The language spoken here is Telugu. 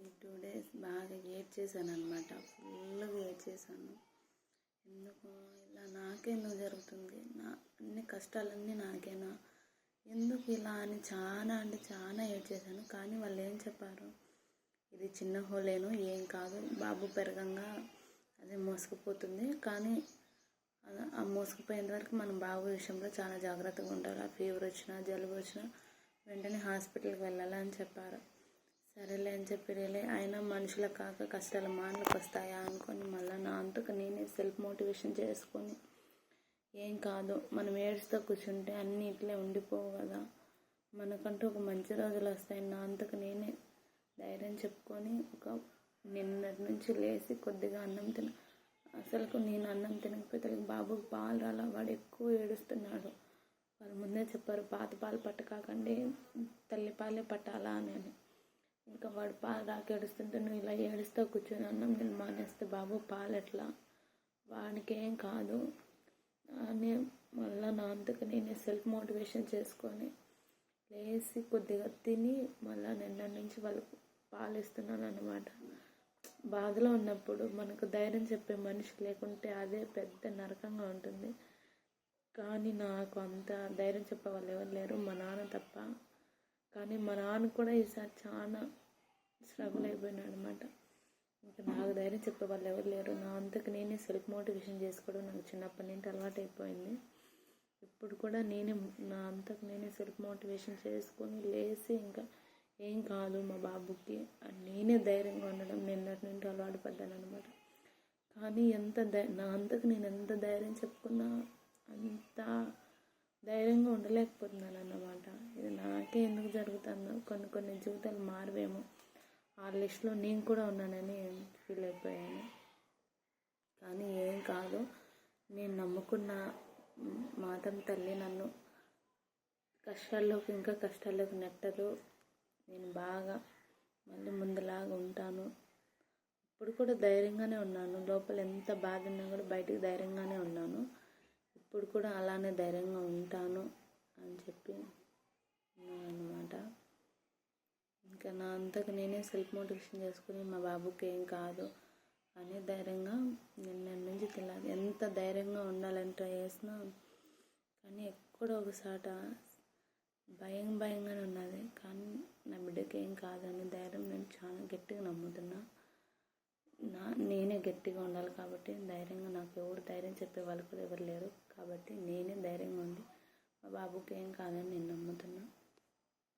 ఈ టూ డేస్ బాగా ఏడ్ చేశాను అనమాట ఫుల్గా ఏడ్ చేశాను. ఎందుకు ఇలా నాకెందుకు జరుగుతుంది? నా అన్ని కష్టాలన్నీ నాకేనా? ఎందుకు ఇలా అని చాలా అంటే చాలా ఏడ్ చేశాను. కానీ వాళ్ళు ఏం చెప్పారు? ఇది చిన్న హోలేను ఏం కాదు. బాబు పెరగంగా అది మోసుకుపోతుంది. కానీ ఆ మోసుకుపోయేంత వరకు మనం బాబు విషయంలో చాలా జాగ్రత్తగా ఉండాలి. ఫీవర్ వచ్చినా జలుబు వచ్చినా వెంటనే హాస్పిటల్కి వెళ్ళాలని చెప్పారు. సరేలే అని చెప్పి రిలే అయినా మనుషుల కాక కష్టాలు మానలకు వస్తాయా అనుకొని మళ్ళీ నా అంతకు నేనే సెల్ఫ్ మోటివేషన్ చేసుకొని ఏం కాదు. మనం ఏడుస్తూ కూర్చుంటే అన్నీ ఇట్లే ఉండిపోవు కదా. మనకంటూ ఒక మంచి రోజులు వస్తాయి నా అంతకు నేనే ధైర్యం చెప్పుకొని ఒక నిన్నటి నుంచి లేచి కొద్దిగా అన్నం తిన అసలుకు నేను అన్నం తినకపోతే బాబుకి పాలు రాలా? వాడు ఎక్కువ ఏడుస్తున్నాడు. వాళ్ళు ముందే చెప్పారు పాత పాలు పట్టకాకండి తల్లి పాలే పట్టాలా అని అని. ఇంకా వాడు పాలు రాక ఏడుస్తుంటే నువ్వు ఇలా ఏడుస్తూ కూర్చొని అన్నం నేను మానేస్తే బాబు పాలు ఎట్లా? వానికి కాదు. అని మళ్ళీ నా అంతకు నేనే సెల్ఫ్ మోటివేషన్ చేసుకొని లేచి కొద్దిగా తిని మళ్ళీ నిన్న నుంచి వాళ్ళకు పాలు ఇస్తున్నాను అనమాట బాధలో ఉన్నప్పుడు మనకు ధైర్యం చెప్పే మనిషి లేకుంటే అదే పెద్ద నరకంగా ఉంటుంది. కానీ నాకు అంత ధైర్యం చెప్పే వాళ్ళు ఎవరు లేరు. మా నాన్న తప్ప కానీ మా నాన్న కూడా ఈసారి చాలా స్ట్రగుల్ అయిపోయినాడు అనమాట ఇంకా నాకు ధైర్యం చెప్పే వాళ్ళు ఎవరు లేరు. నా అంతకు నేనే సెల్ఫ్ మోటివేషన్ చేసుకోవడం నాకు చిన్నప్పటి నుంచి అలవాటు అయిపోయింది. ఇప్పుడు కూడా నేనే నా అంతకు నేనే సెల్ఫ్ మోటివేషన్ చేసుకొని లేచి ఇంకా ఏం కాదు మా బాబుకి. నేనే ధైర్యంగా ఉండడం నిన్నటి నుండి అలవాటు పడ్డాను అనమాట కానీ ఎంత ధై నా అంతకు నేను ఎంత ధైర్యం చెప్పుకున్నా అంత ధైర్యంగా ఉండలేకపోతున్నాను అన్నమాట ఇది నాకే ఎందుకు జరుగుతుందో కొన్ని కొన్ని జీవితాలు మారవేమో. ఆ లిస్ట్లో నేను కూడా ఉన్నానని ఫీల్ అయిపోయాను. కానీ ఏం కాదు నేను నమ్ముకున్న మాతం తల్లి నన్ను కష్టాల్లోకి ఇంకా కష్టాల్లోకి నెట్టదు. నేను బాగా మళ్ళీ ముందులాగా ఉంటాను. ఇప్పుడు కూడా ధైర్యంగానే ఉన్నాను. లోపల ఎంత బాధ ఉన్నా కూడా బయటికి ధైర్యంగానే ఉన్నాను. ఇప్పుడు కూడా అలానే ధైర్యంగా ఉంటాను అని చెప్పి అనమాట ఇంకా నా అంతకు నేనే సెల్ఫ్ మోటివేషన్ చేసుకుని మా బాబుకి ఏం కాదు అని ధైర్యంగా నిన్న నుంచి తెలియదు ఎంత ధైర్యంగా ఉండాలని ట్రై చేసినా కానీ ఎక్కడో ఒకసాట భయం భయంగానే ఉన్నది. కానీ నా బిడ్డకి ఏం కాదని ధైర్యం నేను చాలా గట్టిగా నమ్ముతున్నాను గట్టిగా ఉండాలి కాబట్టి ధైర్యంగా నాకు ఎవరు ధైర్యం చెప్పే వాళ్ళు కూడా ఎవరు లేరు కాబట్టి నేనే ధైర్యంగా ఉండి మా బాబుకి ఏం కాదని నేను నమ్ముతున్నాను